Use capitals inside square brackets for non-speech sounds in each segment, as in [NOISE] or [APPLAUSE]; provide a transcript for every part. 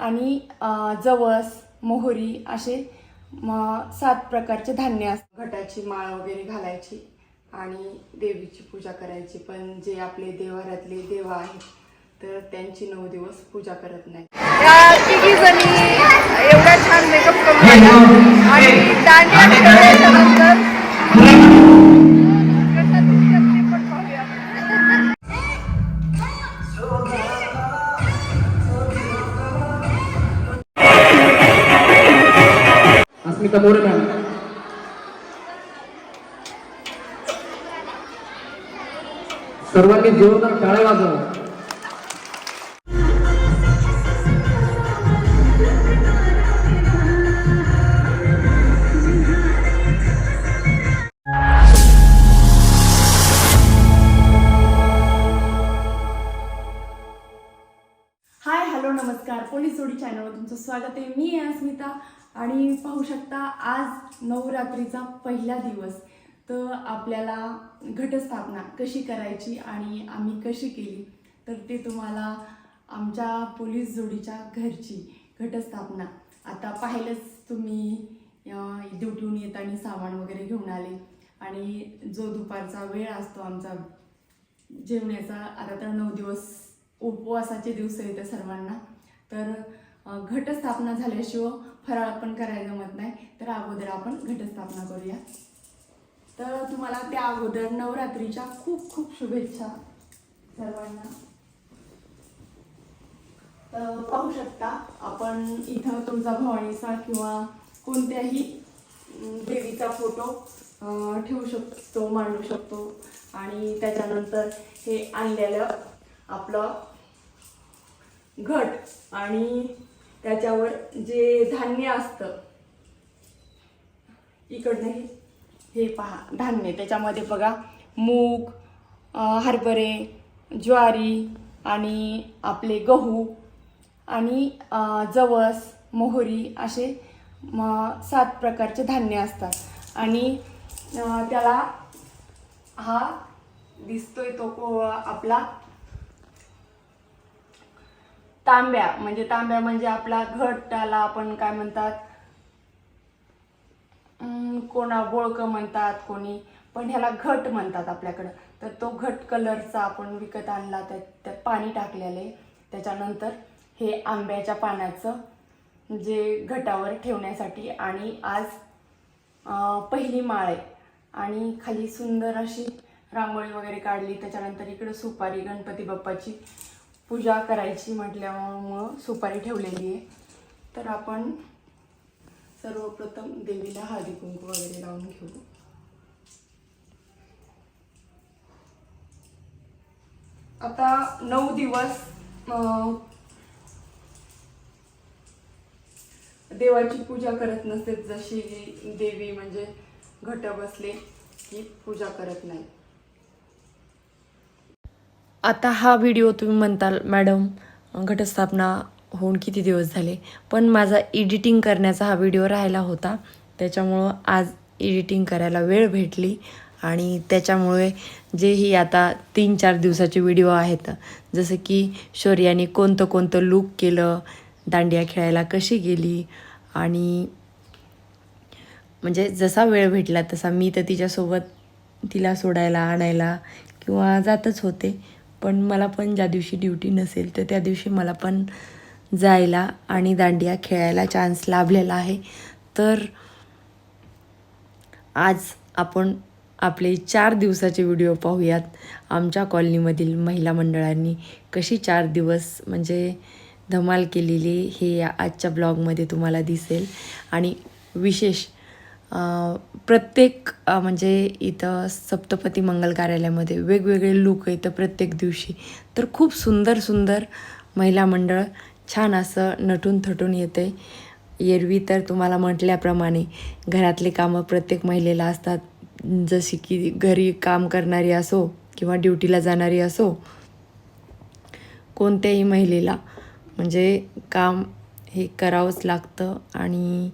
आणि जवस मोहरी असे म सात प्रकारचे धान्य असतात. घटाची माळ वगैरे घालायची आणि देवीची पूजा करायची. पण जे आपले देवाऱ्यातले देव आहेत तर त्यांची नऊ दिवस पूजा करत नाही या तिघी जणी एवढा छान मेकअप करून आणि दांडिया खेळल्याच्या नंतर अस्मिता मोरे मॅम सर्वांनी जोरदार टाळ्या वाजवा. हाय हॅलो नमस्कार. पोलीस जोडी चॅनलवर तुमचं स्वागत आहे. आणि पाहू शकता आज नवरात्रीचा पहिला दिवस. तर आपल्याला घटस्थापना कशी करायची आणि आम्ही कशी केली तर ते तुम्हाला आमच्या पोलीस जोडीच्या घरची घटस्थापना. आता पाहिलंच तुम्ही ड्युटीहून येताना सामान वगैरे घेऊन आले. आणि जो दुपारचा वेळ असतो आमचा जेवण्याचा आता तर नऊ दिवस उपवासाचे दिवस येते सर्वांना. तर घटस्थापना झाल्याशिवाय फराळ पण करायला जमत नाही तर अगोदर आपण घटस्थापना करूया. तर तुम्हाला त्या अगोदर नवरात्रीच्या खूप खूप शुभेच्छा सर्वांना. तर पाहू शकता आपण इथं तुमचा भवानीचा किंवा कोणत्याही देवीचा फोटो ठेवू शकतो मांडू शकतो. आणि त्याच्यानंतर हे आणलेलं आपलं घट आणि त्याच्यावर जे धान्य असतं इकडनंही हे पहा धान्य. त्याच्यामध्ये बघा मूग हरभरे ज्वारी आणि आपले गहू आणि जवस मोहरी असे म सात प्रकारचे धान्य असतात. आणि त्याला हा दिसतोय तो को आपला तांब्या म्हणजे तांब्या म्हणजे आपला घट त्याला आपण काय म्हणतात? कोणा बोळकं म्हणतात कोणी. पण ह्याला घट म्हणतात आपल्याकडं. तर तो घट कलरचा आपण विकत आणला त्यात त्यात पाणी टाकलेले. त्याच्यानंतर हे आंब्याच्या पानाचं जे घटावर ठेवण्यासाठी आणि आज पहिली माळ आहे. आणि खाली सुंदर अशी रांगोळी वगैरे काढली. त्याच्यानंतर इकडं सुपारी गणपती बाप्पाची. पूजा करायची म्हटल्यामुळं सुपारी ठेवलेली आहे. तर आपण सर्वप्रथम देवीला हळदी कुंकू वगैरे लावून घेऊ. आता नऊ दिवस देवाची पूजा करत नसते जशी देवी म्हणजे घट बसले की पूजा करत नाही. आता हा व्हिडिओ तुम्ही म्हणताल मॅडम घटस्थापना होऊन किती दिवस झाले? पण माझा एडिटिंग करण्याचा हा व्हिडिओ राहिला होता. त्याच्यामुळं आज एडिटिंग करायला वेळ भेटली आणि त्याच्यामुळे जेही आता तीन चार दिवसाचे व्हिडिओ आहेत जसं की शौर्याने कोणतं कोणतं लूक केलं दांडिया खेळायला कशी गेली आणि म्हणजे जसा वेळ भेटला तसा मी तर तिच्यासोबत तिला सोडायला आणायला किंवा जातच होते. पण मला पण ज्या दिवशी ड्युटी नसेल तर त्या दिवशी मला पण जायला आणि दांडिया खेळायला चान्स लाभलेला आहे. तर आज आपण आपले चार दिवसाचे व्हिडिओ पाहूयात. आमच्या कॉलनीमधील महिला मंडळांनी कशी चार दिवस म्हणजे धमाल केलेली हे या आजच्या ब्लॉगमध्ये तुम्हाला दिसेल. आणि विशेष प्रत्येक म्हणजे इथं सप्तपती मंगल कार्यालयामध्ये वेगवेगळे लूक येतं प्रत्येक दिवशी. तर खूप सुंदर सुंदर महिला मंडळ छान असं नटून थटून येते. एरवी तर तुम्हाला म्हटल्याप्रमाणे घरातले कामं प्रत्येक महिलेला असतात. जशी की घरी काम करणारी असो किंवा ड्युटीला जाणारी असो कोणत्याही महिलेला म्हणजे काम हे करावंच लागतं. आणि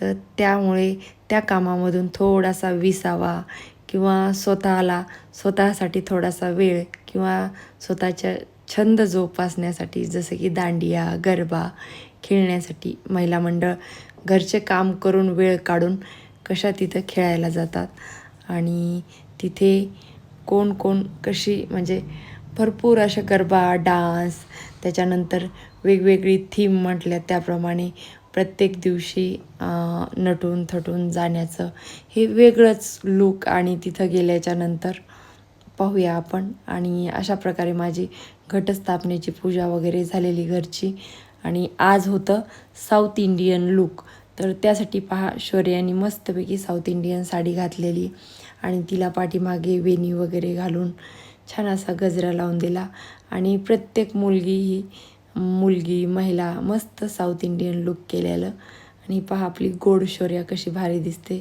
तर त्यामुळे त्या कामामधून थोडासा विसावा किंवा स्वतःला स्वतःसाठी थोडासा वेळ किंवा स्वतःच्या छंद जोपासण्यासाठी जसं की दांडिया गरबा खेळण्यासाठी महिला मंडळ घरचे काम करून वेळ काढून कशा तिथं खेळायला जातात आणि तिथे कोण कोण कशी म्हणजे भरपूर अशा गरबा डान्स त्याच्यानंतर वेगवेगळी थीम म्हटल्या त्याप्रमाणे प्रत्येक दिवशी नटून थटून जाण्याचं हे वेगळंच लूक आणि तिथं गेल्याच्यानंतर पाहूया आपण. आणि अशा प्रकारे माझी घटस्थापनेची पूजा वगैरे झालेली घरची. आणि आज होतं साऊथ इंडियन लूक तर त्यासाठी पहा शौर्यानी मस्तपैकी साऊथ इंडियन साडी घातलेली आणि तिला पाठीमागे वेणी वगैरे घालून छान असा गजरा लावून दिला. आणि प्रत्येक मुलगी ही मुलगी महिला मस्त साऊथ इंडियन लुक केलेलं. आणि पहा आपली गोड शौर्या कशी भारी दिसते.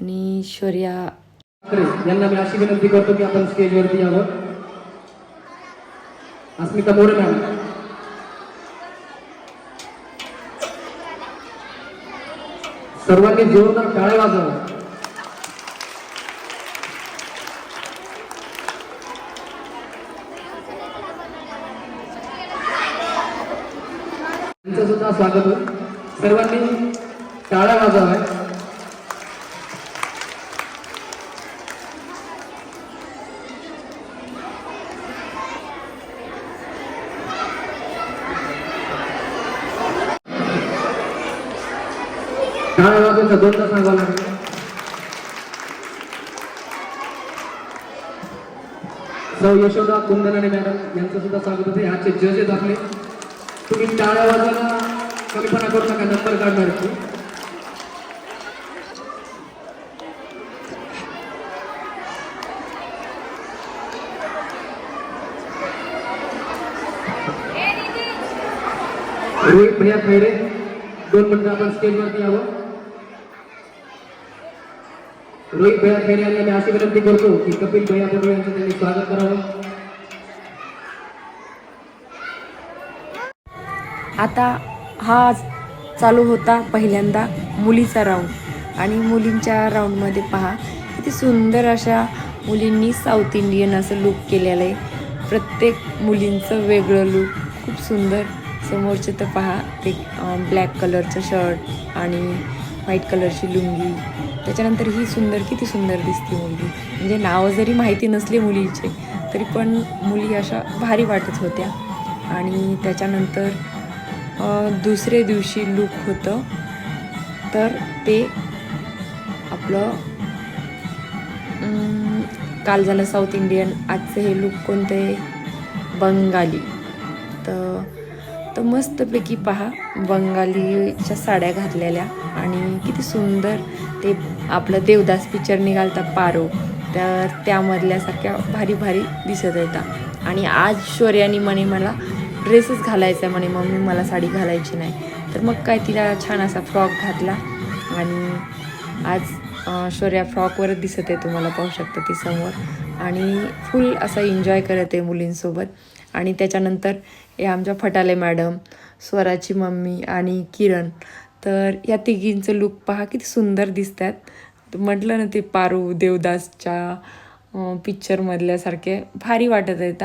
आणि शौर्या यांना मी अशी विनंती करतो की आपण स्टेजवरती यावं. अस्मिता मोरे मॅम. सर्वांनी जोरदार टाळे वाजवा त्यांचं सुद्धा स्वागत होईल. सर्वांनी टाळ्या वाजवाय टाळ्या वाजवायचं दोनदा सांगावं लागेल. सौ यशोदा कुंदनाने मॅडम यांचं सुद्धा स्वागत होते. आजचे जजेस आपले तुम्ही टाळ्या वाजवायला कल्पना करू नका नंबर काढणार आहे. रोहित भैया खैरे दोन मिनिटं आपण स्टेजवरती यावं रोहित भैया खैरे यांना मी अशी विनंती करतो की कपिल भैया बरोबर यांचं त्यांनी स्वागत करावं आता हा चालू होता पहिल्यांदा मुलीचा राऊंड आणि मुलींच्या राऊंडमध्ये पहा किती सुंदर अशा मुलींनी साऊथ इंडियन असं लुक केलेलं आहे. प्रत्येक मुलींचं वेगळं लुक खूप सुंदर. समोरचे तर पहा ते ब्लॅक कलरचं शर्ट आणि व्हाईट कलरची लुंगी. त्याच्यानंतर ही सुंदर किती सुंदर दिसते मुलगी. म्हणजे नावं जरी माहिती नसली मुलीचे तरी पण मुली अशा भारी वाटत होत्या. आणि त्याच्यानंतर दुसरे दिवशी लूक होतं. तर ते आपलं काल झालं साऊथ इंडियन आजचं हे लूक कोणते बंगाली. तर तर मस्तपैकी पहा बंगालीच्या साड्या घातलेल्या आणि किती सुंदर ते आपलं देवदास पिक्चर निघालता पारो. तर त्यामधल्यासारख्या भारी भारी दिसत येतात आणि आज शौर्यानी म्हणे मला ड्रेसच घालायचा आहे म्हणे मम्मी मला साडी घालायची नाही. तर मग काय तिला छान असा फ्रॉक घातला आणि आज शौर्या फ्रॉकवरच दिसत आहे तुम्हाला पाहू शकता ती समोर. आणि फुल असा एन्जॉय करत आहे मुलींसोबत. आणि त्याच्यानंतर हे आमच्या फटाले मॅडम स्वराची मम्मी आणि किरण. तर या तिघींचं लुक पहा किती सुंदर दिसत आहेत म्हटलं ना ते पारू देवदासच्या पिक्चरमधल्यासारखे भारी वाटत आहेत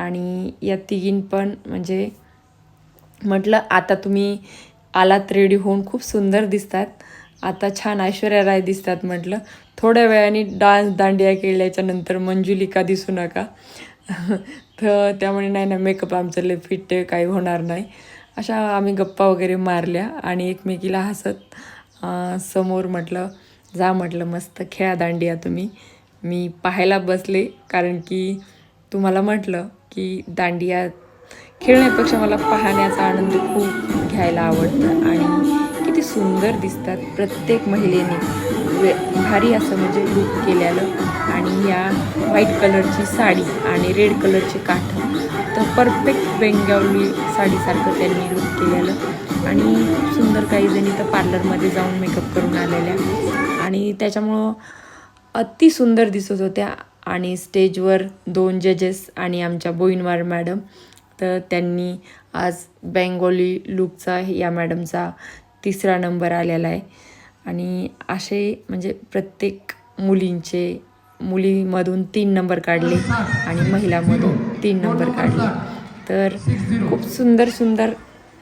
आणि या तिघीं पण म्हणजे म्हटलं आता तुम्ही आलात रेडी होऊन खूप सुंदर दिसतात. आता छान ऐश्वर्या राय दिसतात म्हटलं. थोड्या वेळाने डान्स दांडिया केल्याच्यानंतर मंजुलिका दिसू नका. [LAUGHS] तर त्यामुळे नाही ना मेकअप आमचं लय फिट काही होणार नाही. अशा आम्ही गप्पा वगैरे मारल्या आणि एकमेकीला हसत समोर म्हटलं जा म्हटलं मस्त खेळा दांडिया तुम्ही. मी पाहायला बसले कारण की तुम्हाला म्हटलं की दांडिया खेळण्यापेक्षा मला पाहण्याचा आनंद खूप घ्यायला आवडतं. आणि किती सुंदर दिसतात प्रत्येक महिलेने. भारी असं म्हणजे लूक केलेलं. आणि या व्हाईट कलरची साडी आणि रेड कलरची काठ. तर परफेक्ट बेंगावली साडीसारखं त्यांनी लूक केलेलं. आणि खूप सुंदर काही जणी तर पार्लरमध्ये जाऊन मेकअप करून आलेल्या. आणि त्याच्यामुळं अति सुंदर दिसत होत्या. आणि स्टेजवर दोन जजेस आणि आमच्या बोईनवार मॅडम तर त्यांनी आज बेंगोली लुकचा या मॅडमचा तिसरा नंबर आलेला आहे. आणि असे म्हणजे प्रत्येक मुलींचे मुलीमधून तीन नंबर काढले आणि महिलामधून तीन नंबर काढले. तर खूप सुंदर सुंदर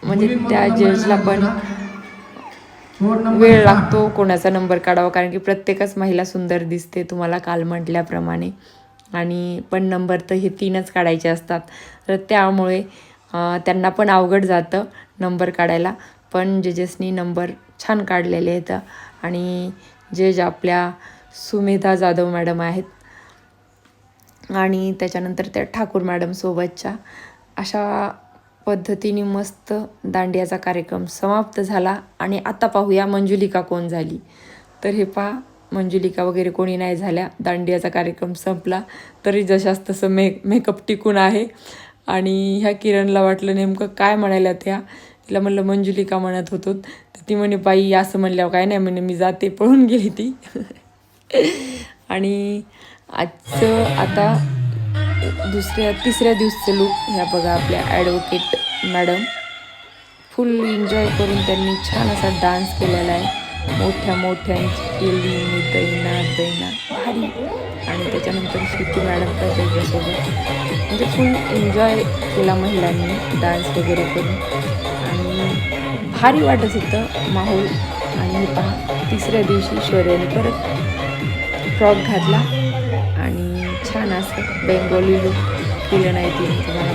म्हणजे त्या जजला पण वेळ लागतो कोणाचा नंबर काढावा कारण की प्रत्येकच महिला सुंदर दिसते तुम्हाला काल म्हटल्याप्रमाणे. आणि पण नंबर तर हे तीनच काढायचे असतात. तर त्यामुळे त्यांना पण अवघड जातं नंबर काढायला. पण जजेसनी नंबर छान काढलेले आहेत. आणि जज आपल्या सुमेधा जाधव मॅडम आहेत. आणि त्याच्यानंतर त्या ठाकूर मॅडम सोबतच्या. अशा पद्धतीने मस्त दांडियाचा कार्यक्रम समाप्त झाला आणि आता पाहूया मंजुलिका कोण झाली. तर हे पहा मंजुलिका वगैरे कोणी नाही झाल्या. दांडियाचा कार्यक्रम संपला. तरी जशास तसं मे मेकअप टिकून आहे. आणि ह्या किरणला वाटलं नेमकं काय म्हणायला त्या? तिला म्हणलं मंजुलिका म्हणत होतो. तर ती म्हणे बाई असं म्हणल्यावर काय नाही. म्हणे मी जाते. पळून गेली ती. [LAUGHS] आणि आजचं आता दुसऱ्या तिसऱ्या दिवसचं लुक ह्या बघा आपल्या ॲडव्होकेट मॅडम फुल एन्जॉय करून त्यांनी छान असा डान्स केलेला आहे. मोठ्या मोठ्यांची केली मी दैना दैना भारी. आणि त्याच्यानंतर श्रुती मॅडम पण त्याच्यासोबत. म्हणजे फुल एन्जॉय केला महिलांनी डान्स वगैरे करून. आणि भारी वाटत होतं माहोल. आणि पहा तिसऱ्या दिवशी शौर्याने परत फ्रॉक घातला. छान असं बेंगोली लुक केलं नाही तिने तुम्हाला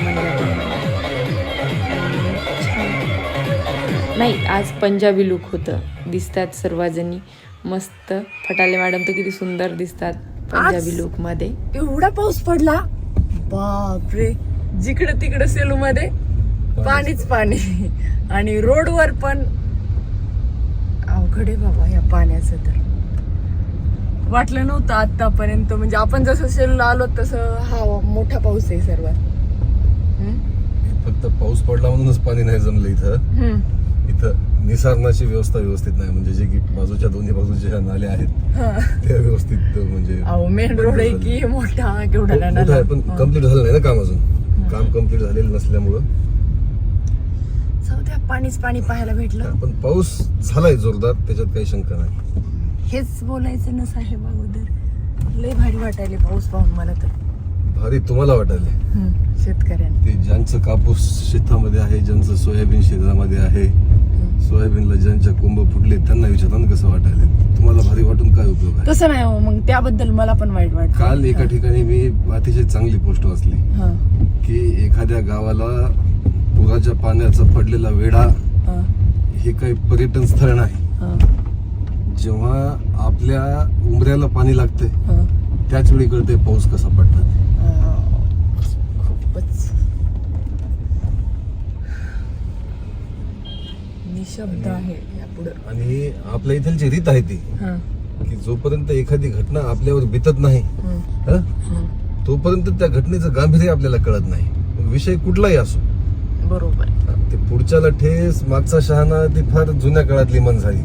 छान. नाही आज पंजाबी लुक होतं. दिसतात सर्वजणी. मस्त. फटाले मॅडम तर किती सुंदर दिसतात पंजाबी लुकमध्ये एवढा पाऊस पडला. बापरे. जिकडं तिकडं सेलू मध्ये पाणीच पाणी. आणि रोडवर पण अवघड आहे बाबा या पाण्याचं तर. वाटलं नव्हतं आतापर्यंत म्हणजे आपण जसं सेलूला आलो तसं हा मोठा पाऊस आहे सर्वात? फक्त पाऊस पडला म्हणूनच पाणी नाही जमलं इथं. इथं निसारणाची व्यवस्था व्यवस्थित नाही. म्हणजे जे की बाजूच्या दोन्ही बाजूच्या ज्या नाल्या आहेत. त्या व्यवस्थित म्हणजे मेन रोड आहे की मोठा केवढा पण. कंप्लीट झालं नाही ना काम अजून. काम कंप्लीट झालेलं नसल्यामुळं. पाणीच पाणी पाहायला भेटलं. पण पाऊस झालाय जोरदार त्याच्यात काही शंका नाही. हेच बोलायचं ना साहेब अगोदर. लय भारी वाटायले पाऊस पाहून मला तर. भारी तुम्हाला वाटायला? शेतकऱ्यांना. ते ज्यांचं कापूस शेतामध्ये आहे ज्यांचं सोयाबीन शेतामध्ये आहे सोयाबीनला ज्यांच्या कोंब फुटले त्यांना विचारता ना कसं वाटायला? तुम्हाला भारी वाटून काय उपयोग आहे? तसं नाही हो मग त्याबद्दल मला पण वाईट वाटत. काल एका ठिकाणी मी अतिशय चांगली पोस्ट वाचली. की एखाद्या गावाला पुराच्या पाण्याचा पडलेला वेढा हे काही पर्यटन स्थळ नाही. जेव्हा आपल्या उमऱ्याला पाणी लागते त्याच वेळी कळते पाऊस कसा पडतात खूपच निशब्द आहे आणि आपल्या इथलची रीत आहे ती. की जोपर्यंत एखादी घटना आपल्यावर बितत नाही. हं. तोपर्यंत त्या घटनेचं गांभीर्य आपल्याला कळत नाही मग विषय कुठलाही असो बरोबर ते पुढच्याला ठेस मागचा शहाणा ती फार जुन्या काळातली मन झाली.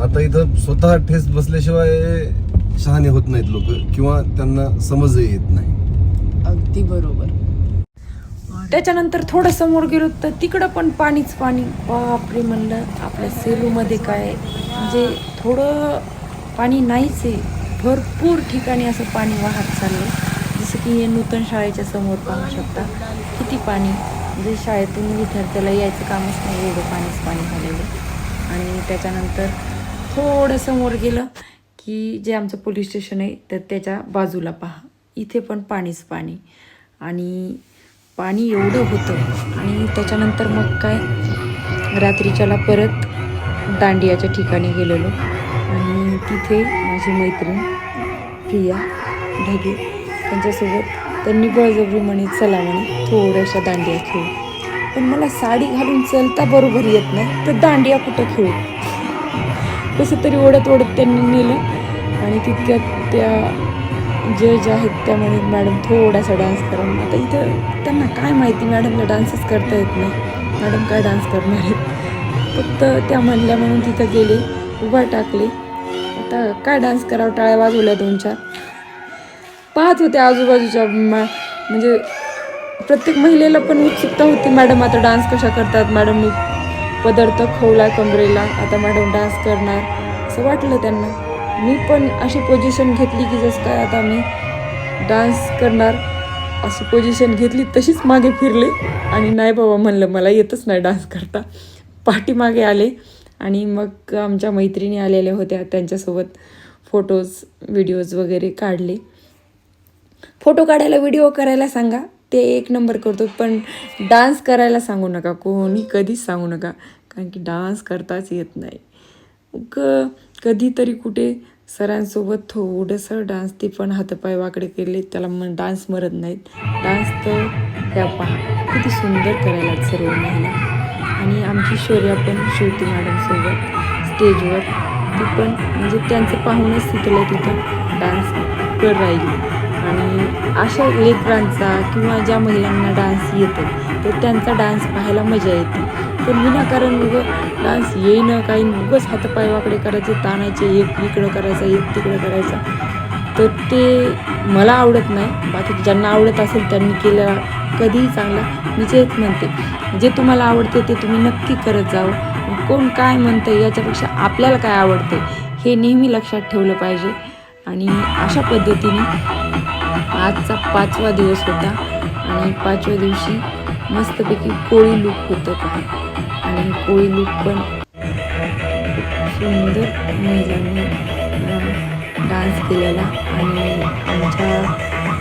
आता इथं स्वतः ठेस बसल्याशिवाय शहाणे होत नाहीत लोक किंवा त्यांना समजही येत नाही. अगदी बरोबर. त्याच्यानंतर थोडं समोर गेलो तर तिकडं पण पाणीच पाणी. बापरे म्हणलं आपल्या सेलूमध्ये काय? म्हणजे थोडं पाणी नाहीच आहे. भरपूर ठिकाणी असं पाणी वाहत चाललं जसं की हे नूतन शाळेच्या समोर पाहू शकता. किती पाणी? म्हणजे शाळेतून विद्यार्थ्याला यायचं कामच नाही एवढं पाणीच पाणी झालेलं आणि त्याच्यानंतर थोडं समोर गेलं की जे आमचं पोलीस स्टेशन आहे तर त्याच्या बाजूला पहा. इथे पण पाणीच पाणी. आणि पाणी एवढं होतं आणि त्याच्यानंतर मग काय? रात्रीच्याला परत दांडियाच्या ठिकाणी गेलेलो. आणि तिथे माझी मैत्रीण प्रिया ढगे त्यांच्यासोबत त्यांनी बळजबरी म्हणे चला म्हणे थोड्याशा दांडिया खेळू. पण मला साडी घालून चलता बरोबर येत नाही तर दांडिया कुठं खेळू? कसं तरी ओढत ओढत त्यांनी नेलं. आणि तितक्यात त्या जज आहेत त्या म्हणे मॅडम थोडासा डान्स करा. आता इथं त्यांना काय माहिती मॅडमला डान्सच करता येत नाही. मॅडम काय डान्स करणार आहेत? फक्त त्या म्हणल्या म्हणून तिथं गेले उभा टाकले. आता काय डान्स करावं? टाळ्या वाजवल्या दोन चार. पाहत होते आजूबाजूच्या म्हणजे प्रत्येक महिलेला पण उत्सुकता होती मॅडम आता डान्स कशा करतात? मॅडमनी पदार्थ खवला कमरेला आता मॅडम डान्स करणार. असं वाटलं त्यांना. मी पण अशी पोझिशन घेतली की जसं काय आता मी डान्स करणार. अशी पोझिशन घेतली तशीच मागे फिरले. आणि नाही बाबा म्हणलं मला येतच नाही डान्स करता. पाठीमागे आले. आणि मग आमच्या मैत्रिणी आलेल्या होत्या. त्यांच्यासोबत फोटोज व्हिडिओज वगैरे काढले. फोटो काढायला व्हिडिओ करायला सांगा. ते एक नंबर करतो पण डान्स करायला सांगू नका कोणी कधीच सांगू नका कारण की डान्स करताच येत नाही. क कधीतरी कुठे सरांसोबत थोडंसं डान्स ते पण हातपाय वाकडे केले त्याला मग डान्स मरत नाहीत. डान्स तर त्या पहा किती सुंदर करायला सर्व महिला. आणि आमची शौर्या पण श्रुती मॅडमसोबत स्टेजवर ती पण म्हणजे त्यांचं पाहूनच तिथलं तिथं डान्स कर आणि अशा लेकरांचा किंवा ज्या महिलांना डान्स येतो तर त्यांचा डान्स पाहायला मजा येते. पण विनाकारण मग डान्स येईनं काही उगंच हातपाय वाकडे करायचे ताणायचे एक इकडं करायचा एक तिकडं करायचा. तर ते मला आवडत नाही. बाकी ज्यांना आवडत असेल त्यांनी केलेला कधीही चांगला. मी तेच म्हणते जे तुम्हाला आवडते ते तुम्ही नक्की करत जावं. कोण काय म्हणतं याच्यापेक्षा आपल्याला काय आवडते हे नेहमी लक्षात ठेवलं पाहिजे. आणि अशा पद्धतीने आजचा पाचवा दिवस होता आणि पाचव्या दिवशी मस्तपैकी कोळी लूक होतं का आणि कोळी लूक पण सुंदर महिलांनी डान्स केलेला. आणि आमच्या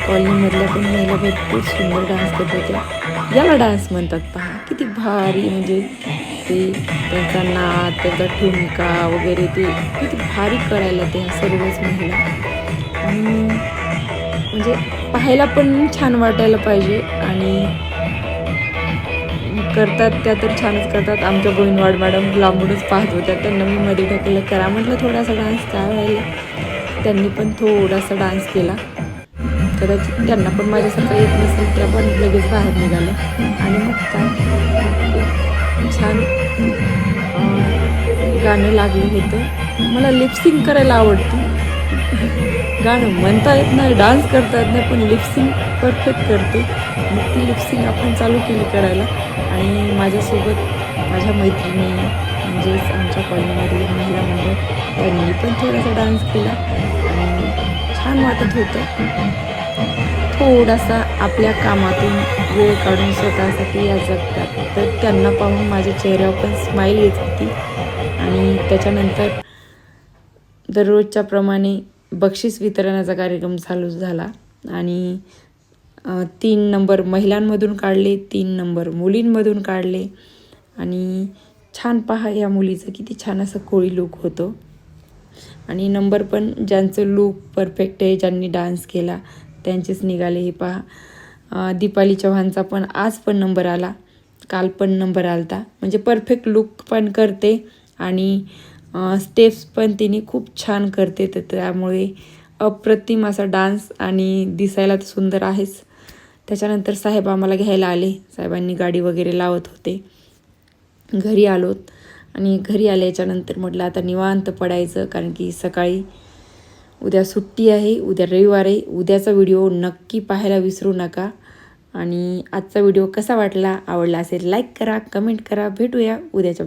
कॉलेजमधल्या पण महिला भरपूर सुंदर डान्स करत होत्या. याला डान्स म्हणतात पहा. किती भारी म्हणजे ते त्यांचा नाच त्यांचा ठुमका वगैरे ते किती भारी करायला त्या सर्वच महिला. आणि म्हणजे पाहायला पण छान वाटायला पाहिजे आणि करतात त्या तर छानच करतात. आमच्या गोविंदवाड मॅडम लांबूनच पाहत होत्या. त्यांना मी मध्ये ढकललं करा म्हटलं थोडासा डान्स काय व्हायला? त्यांनी पण थोडासा डान्स केला. कदाचित त्यांना पण माझ्यासारखं येत नसेल त्या पण लगेच बाहेर निघाल्या आणि मग काय? छान गाणं लागलं होतं. मला लिपसिंग करायला आवडतं. गाणं म्हणता येत नाही डान्स करता येत नाही पण लिप्सिंग परफेक्ट करते. मग ती लिप्सिंग आपण चालू केली करायला. आणि माझ्यासोबत माझ्या मैत्रिणी म्हणजेच आमच्या कॉलनीमधली महिला मंडळ त्यांनी पण थोडासा डान्स केला. आणि छान वाटत होतं. थोडासा आपल्या कामातून वेळ काढून स्वतःसाठी या जगतात. तर त्यांना पाहून माझ्या चेहऱ्यावर पण स्माईल येत होती. आणि त्याच्यानंतर दररोजच्याप्रमाणे बक्षीस वितरणाचा कार्यक्रम चालू झाला आणि तीन नंबर महिलांमधून काढले तीन नंबर मुलींमधून काढले आणि छान पहा या मुलीचं किती छान असं कोळी लूक होतो. आणि नंबर पण ज्यांचं लूक परफेक्ट आहे ज्यांनी डान्स केला त्यांचेच निघाले हे पहा. दीपाली चव्हाणचा पण आज पण नंबर आला काल पण नंबर आलता. म्हणजे परफेक्ट लूक पण करते आणि स्टेप्स पण तिने खूप छान करते तर त्यामुळे अप्रतिम असा डान्स आणि दिसायला तर सुंदर आहेच. त्याच्यानंतर साहेब आम्हाला घ्यायला आले. साहेबांनी गाडी वगैरे लावत होते. घरी आलोत. आणि घरी आल्याच्यानंतर म्हटलं आता निवांत पडायचं कारण की सकाळी उद्या सुट्टी आहे उद्या रविवार आहे. उद्याचा व्हिडिओ नक्की पाहायला विसरू नका. आणि आजचा व्हिडिओ कसा वाटला आवडला असेल लाईक करा कमेंट करा. भेटूया उद्याच्या